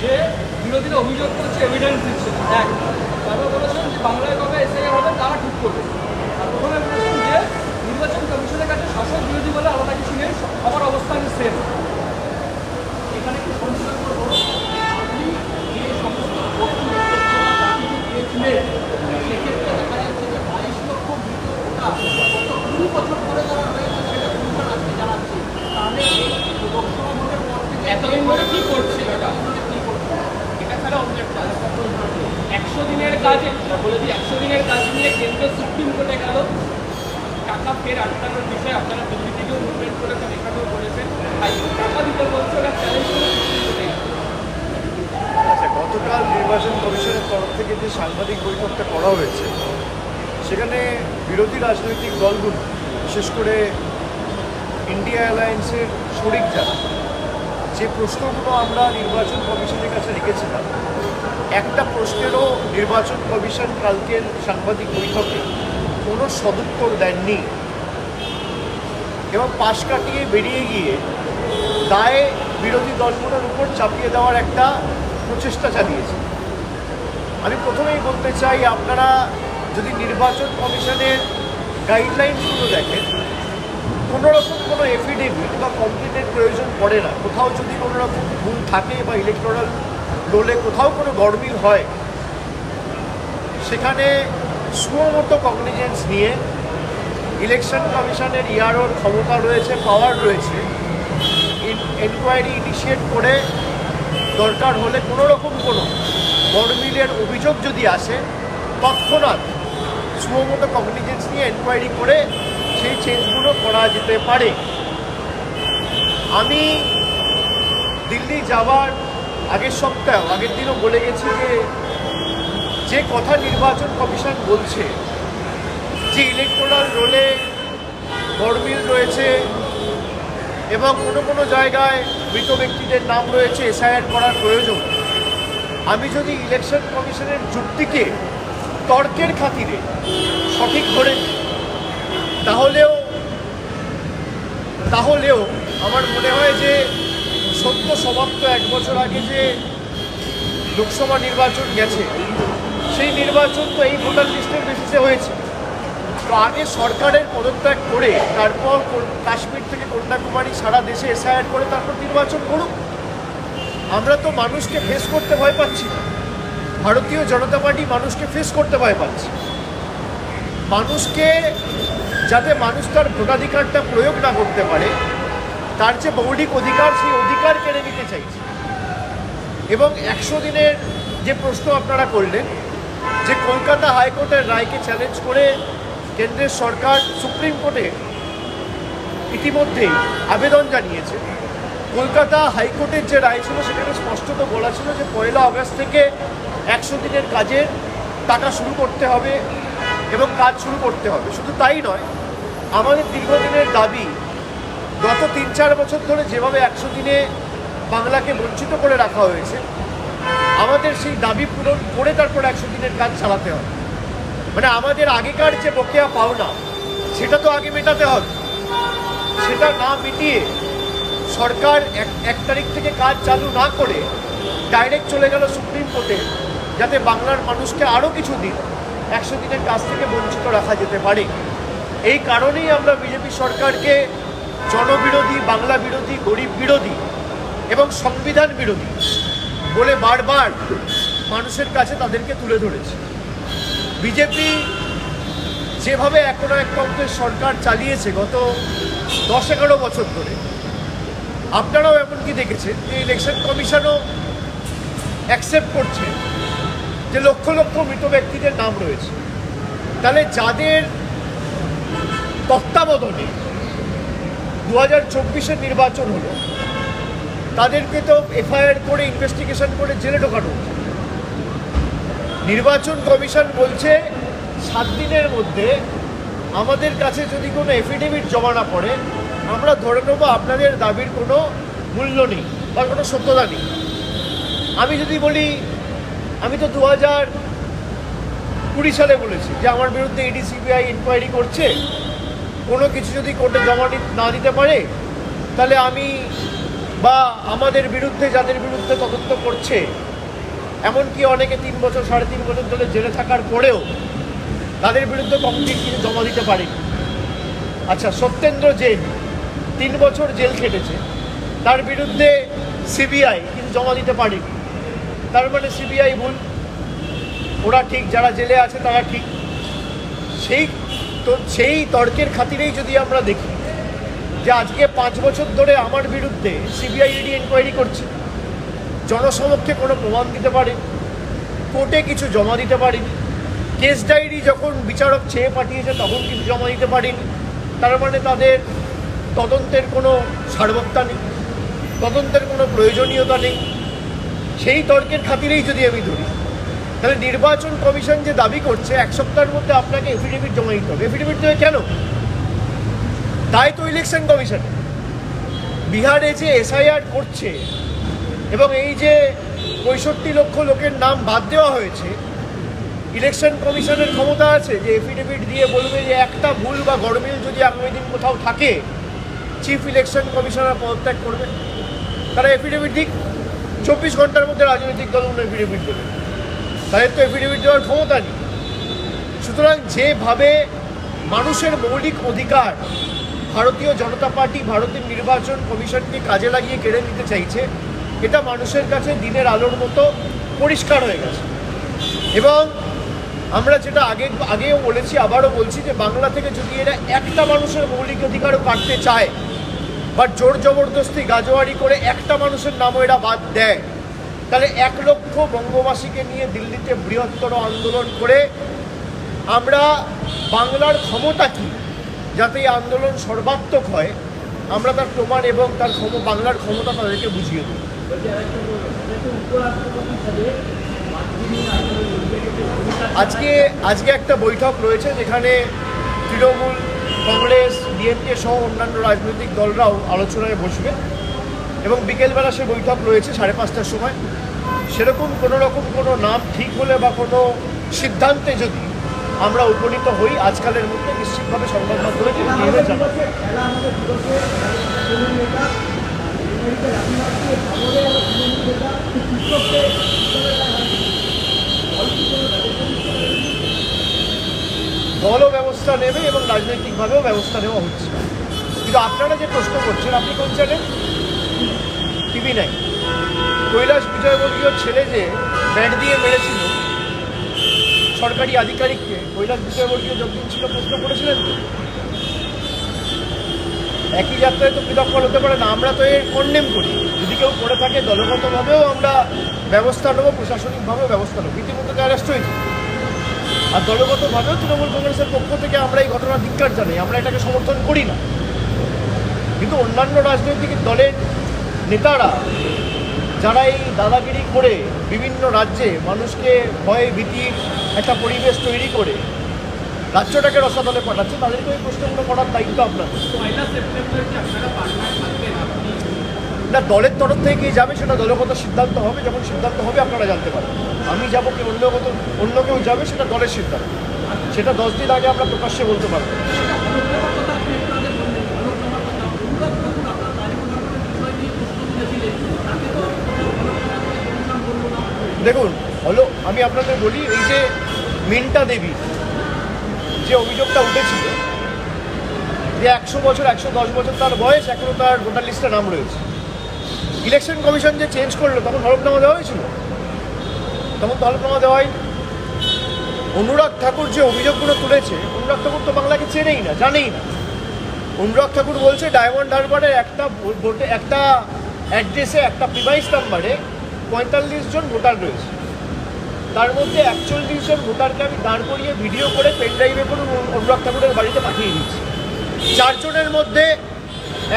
যে বিরোধীরা অভিযোগ করছে এভিডেন্স দিচ্ছে। এক তারপর বলেছেন যে বাংলায় কবে এসআইআর হবে, তারা ঠিক করবে। আর প্রথমে বলেছেন যে নির্বাচন কমিশনের কাছে শাসক বিরোধী বলে আলাদা কিছু নেই সবার অবস্থান সেম এখানে সেক্ষেত্রে দেখা যাচ্ছে যে সেটা জানাচ্ছে। এতদিন ধরে কি করছে এটা কি করছে এটা ছাড়া অন্য একটা একশো দিনের কাজ, বলে দিই, একশো দিনের কাজ নিয়ে কেন্দ্র সুপ্রিম কোর্টে গেল। টাকা ফের আটকানোর বিষয়ে আপনারা দিল্লি থেকেও মুভমেন্ট করেছেন, এখানেও করেছেন। হাইকোর্ট টাকা দিতে বলছে, ওরা চ্যালেঞ্জ করে আচ্ছা গতকাল নির্বাচন কমিশনের তরফ থেকে যে সাংবাদিক বৈঠকটা করা হয়েছে, সেখানে বিরোধী রাজনৈতিক দলগুলো, বিশেষ করে ইন্ডিয়া অ্যালায়েন্সের শরিক যারা যে প্রশ্নগুলো আমরা নির্বাচন কমিশনের কাছে রেখেছিলাম, একটা প্রশ্নেরও নির্বাচন কমিশন কালকের সাংবাদিক বৈঠকে কোনো সদুত্তর দেননি এবং পাশ কাটিয়ে বেরিয়ে গিয়ে দায়ে বিরোধী দলগুলোর উপর চাপিয়ে দেওয়ার একটা প্রচেষ্টা চালিয়েছে। আমি প্রথমেই বলতে চাই, আপনারা যদি নির্বাচন কমিশনের গাইডলাইনসগুলো দেখেন কোনো রকম কোনো এফিডেভিট বা কমপ্লেনের প্রয়োজন পড়ে না। কোথাও যদি কোনো রকম ভুল থাকে বা ইলেকট্রাল রোলে কোথাও কোনো গরমিল হয়, সেখানে সুমতো কগনিজেন্স নিয়ে ইলেকশন কমিশনের ইয়ারোর ক্ষমতা রয়েছে পাওয়ার রয়েছে এনকোয়ারি ইনিশিয়েট করে দরকার হলে কোনো রকম কোনো গরমিলের অভিযোগ যদি আসে, তৎক্ষণাৎ সুমতো কগনিজেন্স নিয়ে এনকোয়ারি করে সেই চেঞ্জগুলো করা যেতে পারে। আমি দিল্লি যাওয়ার আগের সপ্তাহ আগের দিনও বলে গেছি যে যে কথা নির্বাচন কমিশন বলছে যে ইলেকট্রাল রোলে গরমিল রয়েছে এবং কোনো কোনো জায়গায় মৃত ব্যক্তিদের নাম রয়েছে এসআইআর করার প্রয়োজন। আমি যদি ইলেকশন কমিশনের যুক্তিকে তর্কের খাতিরে সঠিক ধরে নিই, তাহলেও তাহলেও আমার মনে হয় যে সত্য সমাপ্ত এক বছর আগে যে লোকসভা নির্বাচন গেছে, সেই নির্বাচন তো এই ভোটার লিস্টের বেসিসে হয়েছে। তো আগে সরকারের পদত্যাগ করে তারপর কাশ্মীর থেকে কন্যাকুমারী সারা দেশে এসআইআর করে তারপর নির্বাচন করুক। আমরা তো মানুষকে ফেস করতে ভয় পাচ্ছি ভারতীয় জনতা পার্টি মানুষকে ফেস করতে ভয় পাচ্ছে। মানুষকে যাতে মানুষ তার ভোটাধিকারটা প্রয়োগ না করতে পারে, তার যে মৌলিক অধিকার, সেই অধিকার কেড়ে নিতে চাইছে। এবং একশো দিনের যে প্রশ্ন আপনারা করলেন, যে কলকাতা হাইকোর্টের রায়কে চ্যালেঞ্জ করে কেন্দ্রের সরকার সুপ্রিম কোর্টে ইতিমধ্যেই আবেদন জানিয়েছে। কলকাতা হাইকোর্টের যে রায় ছিল, সেখানে স্পষ্টত বলা ছিল যে পয়লা আগস্ট থেকে একশো দিনের কাজের টাকা শুরু করতে হবে এবং কাজ শুরু করতে হবে। শুধু তাই নয় আমাদের দীর্ঘদিনের দাবি, গত তিন চার বছর ধরে যেভাবে একশো দিনে বাংলাকে বঞ্চিত করে রাখা হয়েছে, আমাদের সেই দাবি পূরণ করে তারপর একশো দিনের কাজ চালাতে হবে। মানে আমাদের আগেকার যে বকেয়া পাওনা, সেটা তো আগে মেটাতে হবে। সেটা না মিটিয়ে সরকার এক এক তারিখ থেকে কাজ চালু না করে ডাইরেক্ট চলে গেল সুপ্রিম কোর্টে, যাতে বাংলার মানুষকে আরও কিছু দিন একশো দিনের কাজ থেকে বঞ্চিত রাখা যেতে পারে। এই কারণেই আমরা বিজেপি সরকারকে জনবিরোধী, বাংলা বিরোধী, গরিব বিরোধী এবং সংবিধান বিরোধী বলে বারবার মানুষের কাছে তাদেরকে তুলে ধরেছে। বিজেপি যেভাবে এখনও এক পক্ষের সরকার চালিয়েছে গত দশ এগারো বছর ধরে, আপনারাও এমনকি দেখেছেন যে ইলেকশন কমিশনও অ্যাকসেপ্ট করছে যে লক্ষ লক্ষ মৃত ব্যক্তিদের নাম রয়েছে। তাহলে যাদের তত্ত্বাবধানে দু হাজার চব্বিশের নির্বাচন হলো। তাদেরকে তো এফআইআর করে, ইনভেস্টিগেশন করে জেলে ঢোকানো নির্বাচন কমিশন বলছে, সাত দিনের মধ্যে আমাদের কাছে যদি কোনো এফিডেভিট জমা না পড়ে, আমরা ধরে নেব আপনাদের দাবির কোনো মূল্য নেই বা কোনো সত্যতা নেই। আমি যদি বলি, আমি তো দু হাজার কুড়ি সালে বলেছি যে আমার বিরুদ্ধে ইডি, সিবিআই ইনকোয়ারি করছে। কোনো কিছু যদি কোর্টে জমা নি- দিতে পারে, তাহলে আমি বা আমাদের বিরুদ্ধে যাদের বিরুদ্ধে তদন্ত করছে, এমনকি অনেকে তিন বছর, সাড়ে তিন বছর ধরে জেলে থাকার পরেও তাদের বিরুদ্ধে কমপ্লিট কিছু জমা দিতে পারেনি। আচ্ছা সত্যেন্দ্র জৈন তিন বছর জেল খেটেছে, তার বিরুদ্ধে সিবিআই কিন্তু জমা দিতে পারেনি। তার মানে সিবিআই ভুল, ওরা ঠিক, যারা জেলে আছে তারা ঠিক। সেই তো সেই তর্কের খাতিরেই যদি আমরা দেখি যে আজকে পাঁচ বছর ধরে আমার বিরুদ্ধে সিবিআই ইডি এনকোয়ারি করছে, জনসমক্ষে কোনো প্রমাণ দিতে পারে কোর্টে কিছু জমা দিতে পারেনি কেস ডায়েরি যখন বিচারক চেয়ে পাঠিয়েছে তখন কিছু জমা দিতে পারেনি, তার মানে তাদের তদন্তের কোনো সার্বত্তা নেই, তদন্তের কোনো প্রয়োজনীয়তা নেই। সেই তর্কের খাতিরেই যদি আমি ধরি তাহলে নির্বাচন কমিশন যে দাবি করছে, এক সপ্তাহের মধ্যে আপনাকে এফিডেভিট জমা দিতে হবে। এফিডেভিট দেবে কেন? তাই তো ইলেকশন কমিশন বিহারে যে এসআইআর করছে এবং এই যে পঁয়ষট্টি লক্ষ লোকের নাম বাদ দেওয়া হয়েছে ইলেকশন কমিশনের ক্ষমতা আছে যে এফিডেভিট দিয়ে বলবে যে একটা ভুল বা গরমিল যদি আগামী দিন কোথাও থাকে চিফ ইলেকশন কমিশনার পদত্যাগ করবে। তারা এফিডেভিট দিক। চব্বিশ ঘণ্টার মধ্যে রাজনৈতিক দলগুলো এফিডেভিট দেবে। তাদের তো এফিডেভিট দেওয়ার ক্ষমতা নেই। সুতরাং যেভাবে মানুষের মৌলিক অধিকার ভারতীয় জনতা পার্টি, ভারতের নির্বাচন কমিশনকে কাজে লাগিয়ে কেড়ে নিতে চাইছে, এটা মানুষের কাছে দিনের আলোর মতো পরিষ্কার হয়ে গেছে। এবং আমরা যেটা আগে আগেও বলেছি, আবারও বলছি যে বাংলা থেকে যদি এরা একটা মানুষের মৌলিক অধিকারও কাটতে চায়, বা জোর জবরদস্তি গাজোয়ারি করে একটা মানুষের নামও এরা বাদ দেয় তাহলে এক লক্ষ বঙ্গবাসীকে নিয়ে দিল্লিতে বৃহত্তর আন্দোলন করে আমরা বাংলার ক্ষমতা কী? যাতে এই আন্দোলন সর্বাত্মক হয়, আমরা তার প্রমাণ এবং তার ক্ষম, বাংলার ক্ষমতা তাদেরকে বুঝিয়ে দিই আজকে আজকে একটা বৈঠক রয়েছে যেখানে তৃণমূল, কংগ্রেস ডিএমকে সহ অন্যান্য রাজনৈতিক দলরাও আলোচনায় বসবে এবং বিকেলবেলা সে বৈঠক রয়েছে সাড়ে পাঁচটার সময়। সেরকম কোনো রকম কোনো নাম ঠিক হলে বা কোনো সিদ্ধান্তে যদি আমরা উপনীত হই, আজকালের মধ্যে নিশ্চিতভাবে সংবাদ মাধ্যমে দলও ব্যবস্থা নেবে এবং রাজনৈতিকভাবেও ব্যবস্থা নেওয়া হচ্ছে। কিন্তু আপনারা যে প্রশ্ন করছেন, আপনি কোন চ্যানেল টিভি নাই কৈলাস বিজয়বর্গীয় ছেলে যে ব্যাট দিয়ে মেরেছিল, সরকারি আধিকারিককে, কৈলাস বিজয়বর্গীয় যতদিন ছিল প্রশ্ন করেছিলেন একই যাত্রায় তো ফল হতে পারে না, আমরা তো এর কন্ডেম করি। যদি কেউ করে থাকে, দলগতভাবেও আমরা ব্যবস্থা নেব প্রশাসনিকভাবেও ব্যবস্থা নেব। ইতিমধ্যে অ্যারেস্ট হয়েছে। আর দলগতভাবেও তৃণমূল কংগ্রেসের পক্ষ থেকে আমরা এই ঘটনার ধিক্কার জানাই। আমরা এটাকে সমর্থন করি না। কিন্তু অন্যান্য রাজনৈতিক দলের নেতারা যারা এই দাদাগিরি করে বিভিন্ন রাজ্যে মানুষকে ভয়ে ভীতির একটা পরিবেশ তৈরি করে রাজ্যটাকে রসাতলে পাঠাচ্ছে তাদেরকে ওই প্রশ্নগুলো করার দায়িত্ব আপনারা। না দলের তরফ থেকে কি যাবে সেটা দলগত সিদ্ধান্ত হবে যখন সিদ্ধান্ত হবে আপনারা জানতে পারেন আমি যাব কি অন্য কত অন্য কেউ যাবে সেটা দলের সিদ্ধান্ত। সেটা দশ দিন আগে আমরা প্রকাশ্যে বলতে পারব। দেখুন, হলো, আমি আপনাদের বলি, এই যে মিন্টা দেবী, যে অভিযোগটা উঠেছিল, যে একশো বছর, একশো দশ বছর তার বয়স এখনও তার ভোটার লিস্টে নাম রয়েছে। ইলেকশন কমিশন যে চেঞ্জ করল, তখন হলফনামা দেওয়া হয়েছিল তখন তো হলফনামা দেওয়া হয়নি অনুরাগ ঠাকুর যে অভিযোগগুলো তুলেছে, অনুরাগ ঠাকুর তো বাংলাকে চেনেই না, জানেই না। অনুরাগ ঠাকুর বলছে, ডায়মন্ড হারবারের একটা ভোটে একটা অ্যাড্রেসে একটা প্রিভাইস নাম্বারে পঁয়তাল্লিশ জন ভোটার রয়েছে। তার মধ্যে একচল্লিশ জন ভোটারকে আমি দাঁড় করিয়ে ভিডিও করে পেন ড্রাইভে করে অনুরাগ ঠাকুরের বাড়িতে পাঠিয়ে দিচ্ছি। চারজনের মধ্যে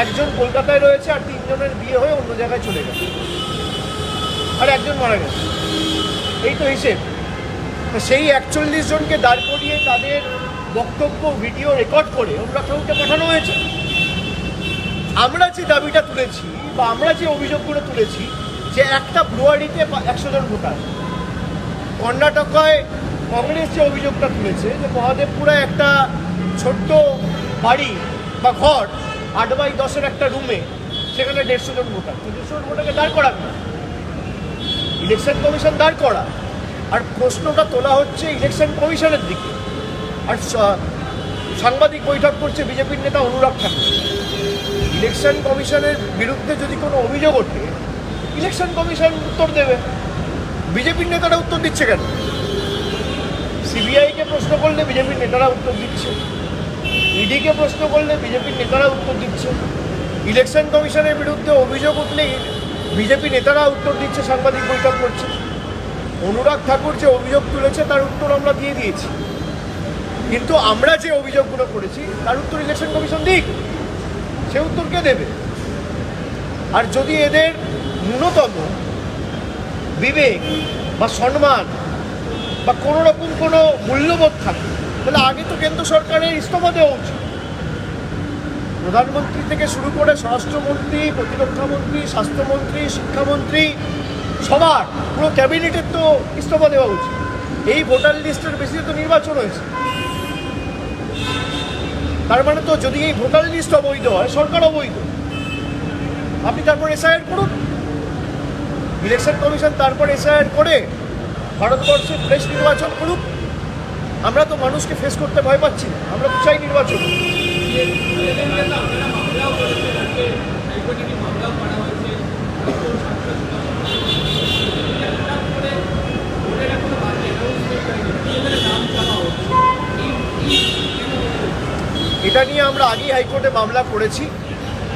একজন কলকাতায় রয়েছে আর তিনজনের বিয়ে হয়ে অন্য জায়গায় চলে গেছে। আর একজন মারা গেছে। এই তো হিসেব। সেই একচল্লিশ জনকে দাঁড় করিয়ে তাদের বক্তব্য, ভিডিও রেকর্ড করে অনুরাগ ঠাকুরকে পাঠানো হয়েছে। আমরা যে দাবিটা তুলেছি বা আমরা যে অভিযোগগুলো তুলেছি যে একটা ব্রুয়ারিতে একশো জন ভোটার। কর্ণাটকায় কংগ্রেস যে অভিযোগটা তুলেছে যে মহাদেবপুরে একটা ছোট্ট বাড়ি বা ঘর, আট বাই দশের একটা রুমে, সেখানে দেড়শো জন ভোটার। তো দেড়শো জন ভোটারকে দাঁড় করাক না ইলেকশন কমিশন দাঁড় করা। আর প্রশ্নটা তোলা হচ্ছে ইলেকশন কমিশনের দিকে। আর সাংবাদিক বৈঠক করছে বিজেপির নেতা অনুরাগ ঠাকুর। ইলেকশন কমিশনের বিরুদ্ধে যদি কোনো অভিযোগ ওঠে ইলেকশন কমিশন উত্তর দেবে। বিজেপির নেতারা উত্তর দিচ্ছে কেন? সিবিআইকে প্রশ্ন করলে বিজেপির নেতারা উত্তর দিচ্ছে। ইডিকে প্রশ্ন করলে বিজেপির নেতারা উত্তর দিচ্ছে। ইলেকশন কমিশনের বিরুদ্ধে অভিযোগ উঠলে বিজেপি নেতারা উত্তর দিচ্ছে, সাংবাদিক বৈঠক করছে। অনুরাগ ঠাকুর যে অভিযোগ তুলেছে, তার উত্তর আমরা দিয়ে দিয়েছি। কিন্তু আমরা যে অভিযোগগুলো করেছি, তার উত্তর ইলেকশন কমিশন দিক। সে উত্তর কে দেবে? আর যদি এদের ন্যূনতম বিবেক বা সম্মান বা কোনো রকম কোনো মূল্যবোধ থাকে। তাহলে আগে তো কেন্দ্র সরকারের ইস্তফা দেওয়া উচিত। প্রধানমন্ত্রী থেকে শুরু করে স্বরাষ্ট্রমন্ত্রী প্রতিরক্ষামন্ত্রী স্বাস্থ্যমন্ত্রী, শিক্ষামন্ত্রী, সবার, পুরো ক্যাবিনেটের তো ইস্তফা দেওয়া উচিত। এই ভোটার লিস্টের বেশিতে তো নির্বাচন হয়েছে। তার মানে তো যদি এই ভোটার লিস্ট অবৈধ হয়, সরকার অবৈধ। আপনি তারপর এসআইআর করুন। ইলেকশন কমিশন তারপর এসআইআর করে ভারতবর্ষে ফ্রেশ নির্বাচন করুক। আমরা তো মানুষকে ফেস করতে ভয় পাচ্ছি আমরা তো চাই নির্বাচন। এটা নিয়ে আমরা আগেই হাইকোর্টে মামলা করেছি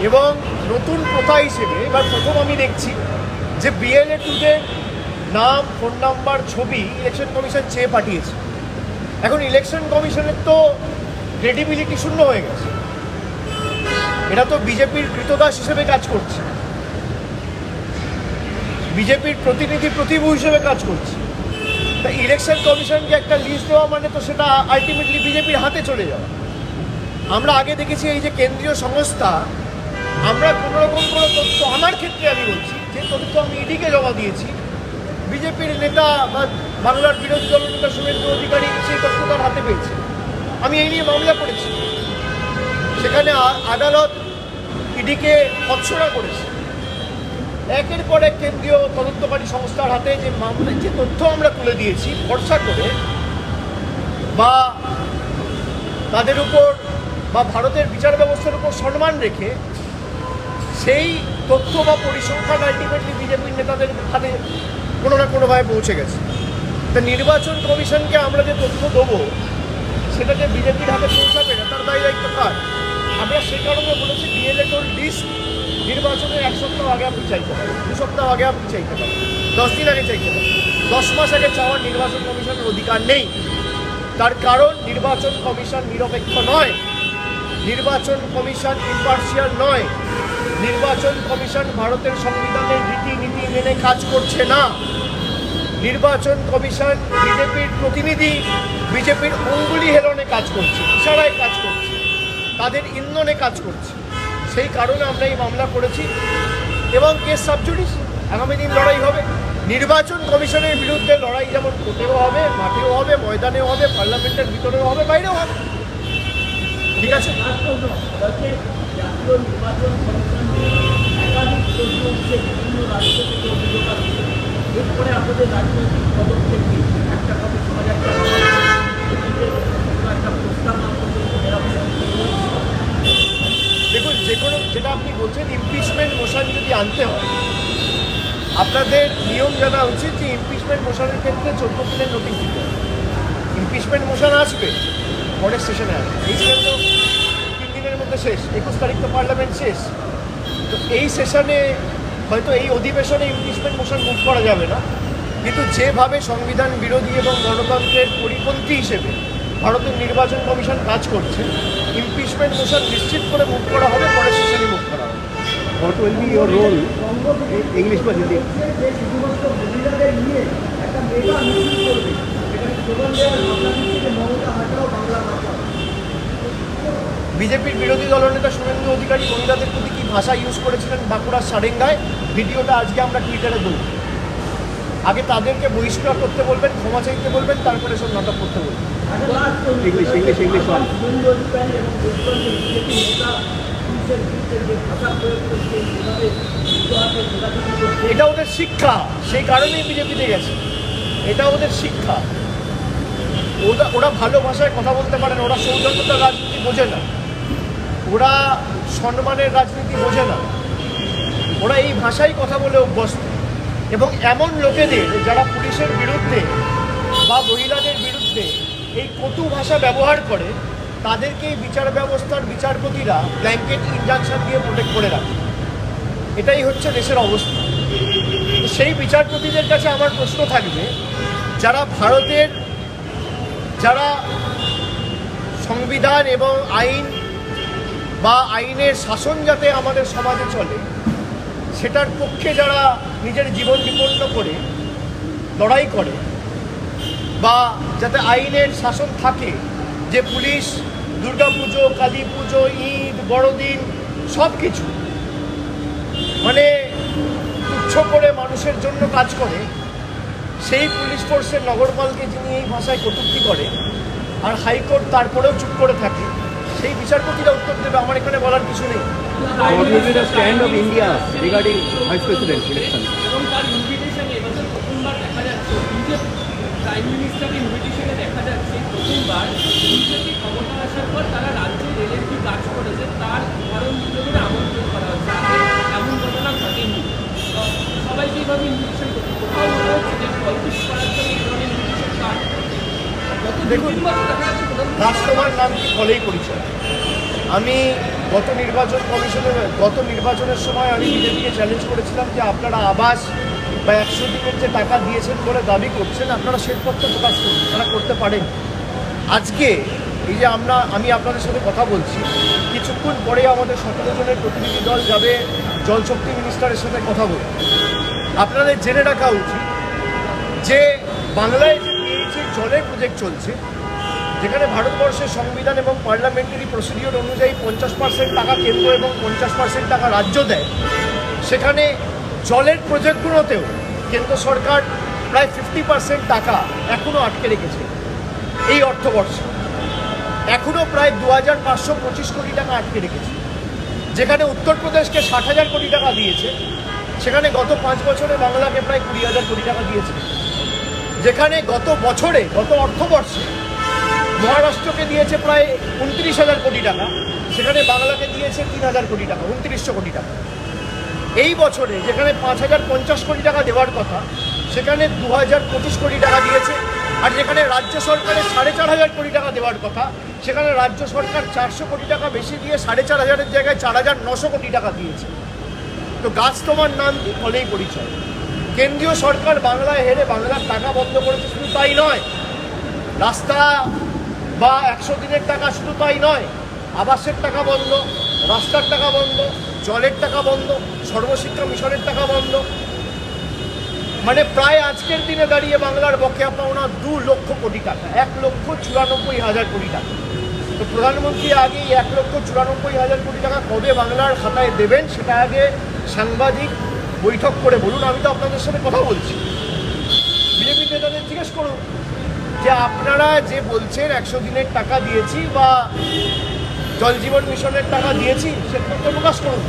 এবং নতুন প্রথা হিসেবে, এবার প্রথম আমি দেখছি যে বিএলএ টুদের নাম ফোন নাম্বার ছবি ইলেকশন কমিশন চেয়ে পাঠিয়েছে। এখন ইলেকশন কমিশনের তো ক্রেডিবিলিটি শূন্য হয়ে গেছে। এটা তো বিজেপির কৃতদাস হিসেবে কাজ করছে। বিজেপির প্রতিনিধি প্রতিভূ হিসেবে কাজ করছে। তা ইলেকশন কমিশনকে একটা লিস্ট দেওয়া মানে তো সেটা আলটিমেটলি বিজেপির হাতে চলে যাওয়া। আমরা আগে দেখেছি এই যে কেন্দ্রীয় সংস্থা, আমরা কোনো রকম কোনো তথ্য আমার ক্ষেত্রে আমি বলছি যে তথ্য আমি ইডিকে জমা দিয়েছি। বিজেপির নেতা বা বাংলার বিরোধী দল নেতা শুভেন্দু অধিকারী সেই তথ্য তার হাতে পেয়েছে। আমি এই নিয়ে মামলা করেছি। সেখানে আদালত ইডিকে ভৎসনা করেছে। একের পর এক কেন্দ্রীয় তদন্তকারী সংস্থার হাতে যে মামলা যে তথ্য আমরা তুলে দিয়েছি, ভরসা করে বা তাদের উপর বা ভারতের বিচার ব্যবস্থার উপর সম্মান রেখে সেই তথ্য বা পরিসংখ্যান আলটিমেটলি বিজেপির নেতাদের হাতে কোনো না কোনোভাবে পৌঁছে গেছে। তা নির্বাচন কমিশনকে আমরা যে তথ্য দেবো, সেটা যে বিজেপির হাতে পৌঁছাবে না তার দায় দায়িত্ব কার? আমরা সে কারণে বলেছি ডিএলএটোর লিস্ট নির্বাচনের এক সপ্তাহ আগে আপনি চাইতে পারেন, দু সপ্তাহ আগে আপনি চাইতে পারেন, দশ দিন আগে চাইতে পারেন। দশ মাস আগে চাওয়ার নির্বাচন কমিশনের অধিকার নেই। তার কারণ নির্বাচন কমিশন নিরপেক্ষ নয়। নির্বাচন কমিশন ইম্পার্সিয়াল নয়। নির্বাচন কমিশন ভারতের সংবিধানের রীতিনীতি মেনে কাজ করছে না। নির্বাচন কমিশন বিজেপির প্রতিনিধি বিজেপির অঙ্গুলি হেলনে কাজ করছে, ইশারায় কাজ করছে, তাদের ইন্ধনে কাজ করছে। সেই কারণে আমরা এই মামলা করেছি এবং কেস সাবজুডিস আগামী দিন লড়াই হবে। নির্বাচন কমিশনের বিরুদ্ধে লড়াই যেমন কোর্টেও হবে, মাঠেও হবে, ময়দানেও হবে, পার্লামেন্টের ভিতরেও হবে, বাইরেও হবে। ঠিক আছে? দেখুন, যে কোনো যেটা আপনি বলছেন ইমপিচমেন্ট মোশন যদি আনতে হয়, আপনাদের নিয়ম জানা উচিত যে ইমপিচমেন্ট মোশনের ক্ষেত্রে চোদ্দ দিনের নোটিশ দিতে হবে। ইমপিচমেন্ট মোশন আসবে। পরের সেশনে এই সেশন তো তিন দিনের মধ্যে শেষ একুশ তারিখ তো পার্লামেন্ট শেষ। তো এই সেশনে হয়তো এই অধিবেশনে ইমপিচমেন্ট মোশন মুভ করা যাবে না। কিন্তু যেভাবে সংবিধান বিরোধী এবং গণতন্ত্রের পরিপন্থী হিসেবে ভারতের নির্বাচন কমিশন কাজ করছে ইমপিচমেন্ট মোশন নিশ্চিত করে মুভ করা হবে পরের সেশনে মুভ করা হবে। What will be your role? English বা হিন্দি বিজেপির বিরোধী দলনেতা শুভেন্দু অধিকারী মহিলাদের প্রতি কী ভাষা ইউজ করেছিলেন বাঁকুড়ার সারেঙ্গায়? ভিডিওটা আজকে আমরা টুইটারে দেবো আগে তাদেরকে বহিষ্কার করতে বলবেন ক্ষমা চাইতে বলবেন তারপরে সব নাটক করতে বলবেন। এটা ওদের শিক্ষা সেই কারণেই বিজেপিতে গেছে। এটা ওদের শিক্ষা। ওরা ওরা ভালো ভাষায় কথা বলতে পারে না, ওরা সৌজন্যতার রাজনীতি বোঝে না। ওরা সম্মানের রাজনীতি বোঝে না। ওরা এই ভাষায় কথা বলে অভ্যস্ত। এবং এমন লোকেদের যারা পুলিশের বিরুদ্ধে বা মহিলাদের বিরুদ্ধে এই কটু ভাষা ব্যবহার করে, তাদেরকে এই বিচার ব্যবস্থার বিচারপতিরা ব্ল্যাঙ্কেট ইনজাংশন দিয়ে প্রোটেক্ট করে রাখে। এটাই হচ্ছে দেশের অবস্থা। সেই বিচারপতিদের কাছে আমার প্রশ্ন থাকবে, যারা ভারতের যারা সংবিধান এবং আইন বা আইনের শাসন যাতে আমাদের সমাজে চলে, সেটার পক্ষে যারা নিজের জীবন বিপন্ন করে, লড়াই করে, বা যাতে আইনের শাসন থাকে, যে পুলিশ, দুর্গাপুজো কালী পুজো ঈদ, বড়দিন সব কিছু মানে তুচ্ছ করে মানুষের জন্য কাজ করে সেই পুলিশ ফোর্সের নগরপালকে যিনি এই ভাষায় কটূক্তি করে আর হাইকোর্ট তারপরেও চুপ করে থাকে সেই বিচারপতিরা উত্তর দেবে আমার এখানে বলার কিছু নেই? এবং তার ইনভিটেশনে এবছর প্রথমবার দেখা যাচ্ছে বিজেপি প্রাইম মিনিস্টারের ইনভিটেশনে দেখা যাচ্ছে প্রথমবার বিজেপি ক্ষমতা আসার পর তারা রাজ্যে রেলের কি কাজ করেছে তার উদাহরণ তুলে ধরে আমন্ত্রণ করা হচ্ছে আগে এমন ঘটনা ঘটেনি তো সবাইকে এইভাবে ইনভিটেশন করছে কোথাও মনে হচ্ছে যে পলিটিক্স করার জন্য এই ধরনের ইনভিটেশন কার্ড গত দু দেখুন, রাজকুমার নাম কি ফলেই পরিচয়। আমি গত নির্বাচন কমিশনের গত নির্বাচনের সময় আমি বিজেপিকে চ্যালেঞ্জ করেছিলাম যে আপনারা আবাস বা একশো দিনের যে টাকা দিয়েছেন বলে দাবি করছেন আপনারা শ্বেতপত্র প্রকাশ করুন তারা করতে পারেন। আজকে এই যে আমরা আমি আপনাদের সাথে কথা বলছি কিছুক্ষণ পরে আমাদের সতেরো জনের প্রতিনিধি দল যাবে জলশক্তি মিনিস্টারের সাথে কথা বলতে আপনাদের জেনে রাখা উচিত যে বাংলায় যে পিএইচি জলের প্রজেক্ট চলছে। যেখানে ভারতবর্ষের সংবিধান এবং পার্লামেন্টারি প্রসিডিওর অনুযায়ী পঞ্চাশ পার্সেন্ট টাকা কেন্দ্র এবং পঞ্চাশ পার্সেন্ট টাকা রাজ্য দেয়। সেখানে জলের প্রজেক্টগুলোতেও কেন্দ্র সরকার প্রায় ফিফটি পার্সেন্ট টাকা এখনও আটকে রেখেছে। এই অর্থবর্ষে। এখনও প্রায় দু হাজার পাঁচশো পঁচিশ কোটি টাকা আটকে রেখেছে। যেখানে উত্তরপ্রদেশকে ষাট হাজার কোটি টাকা দিয়েছে। সেখানে গত পাঁচ বছরে বাংলাকে প্রায় কুড়ি হাজার কোটি টাকা দিয়েছে। যেখানে গত বছরে, গত অর্থবর্ষে মহারাষ্ট্রকে দিয়েছে প্রায় উনত্রিশ হাজার কোটি টাকা, সেখানে বাংলাকে দিয়েছে তিন হাজার কোটি টাকা, উনত্রিশশো কোটি টাকা। এই বছরে যেখানে পাঁচ হাজার পঞ্চাশ কোটি টাকা দেওয়ার কথা, সেখানে দু হাজার পঁচিশ কোটি টাকা দিয়েছে, আর যেখানে রাজ্য সরকারের সাড়ে চার হাজার কোটি টাকা দেওয়ার কথা, সেখানে রাজ্য সরকার চারশো কোটি টাকা বেশি দিয়ে সাড়ে চার হাজারের জায়গায় চার হাজার নশো কোটি টাকা দিয়েছে। তো গাছ তোমার নাম কি? ফলেই পরিচয়। কেন্দ্রীয় সরকার বাংলায় হেরে বাংলার টাকা বন্ধ করেছে, শুধু তাই নয়। রাস্তা বা একশো দিনের টাকা শুধু তাই নয়, আবাসের টাকা বন্ধ, রাস্তার টাকা বন্ধ, জলের টাকা বন্ধ, সর্বশিক্ষা মিশনের টাকা বন্ধ। মানে প্রায় আজকের দিনে দাঁড়িয়ে বাংলার বকেয়া পাওনা দু লক্ষ কোটি টাকা, এক লক্ষ চুরানব্বই হাজার কোটি টাকা। তো প্রধানমন্ত্রী আগে এক লক্ষ চুরানব্বই হাজার কোটি টাকা কবে বাংলার খাতায় দেবেন, সেটা আগে সাংবাদিক বৈঠক করে বলুন, আমি তো আপনাদের সাথে কথা বলছি। বিজেপি নেতাদের জিজ্ঞেস করুন যে আপনারা যে বলছেন একশো দিনের টাকা দিয়েছি বা জল জীবন মিশনের টাকা দিয়েছি শ্বেতপত্র প্রকাশ করুন।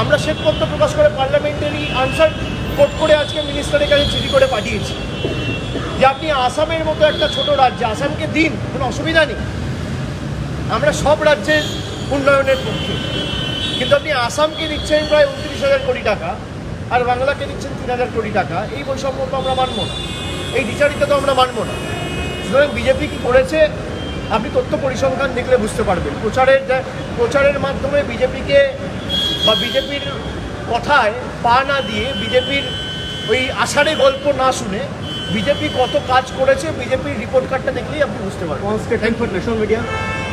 আমরা শ্বেতপত্র প্রকাশ করে পার্লামেন্টারি আনসার কোট করে আজকে মিনিস্টারের কাছে চিঠি করে পাঠিয়েছি যে আপনি আসামের মতো একটা ছোট রাজ্যে, আসামকে দিন, কোনো অসুবিধা নেই। আমরা সব রাজ্যের উন্নয়নের পক্ষে। কিন্তু আপনি আসামকে দিচ্ছেন প্রায় উনত্রিশ হাজার কোটি টাকা। আর বাংলাকে দিচ্ছেন তিন হাজার কোটি টাকা এই বৈষম্য তো আমরা মানব না। এই বিচারিতা তো আমরা মানব না। সুতরাং বিজেপি কি করেছে? আপনি তথ্য পরিসংখ্যান দেখলে বুঝতে পারবেন। প্রচারের যা- প্রচারের মাধ্যমে বিজেপিকে বা বিজেপির কথায় পা না দিয়ে বিজেপির ওই আষাঢ়ে গল্প না শুনে বিজেপি কত কাজ করেছে বিজেপির রিপোর্ট কার্ডটা দেখলেই আপনি বুঝতে পারবেন। National media.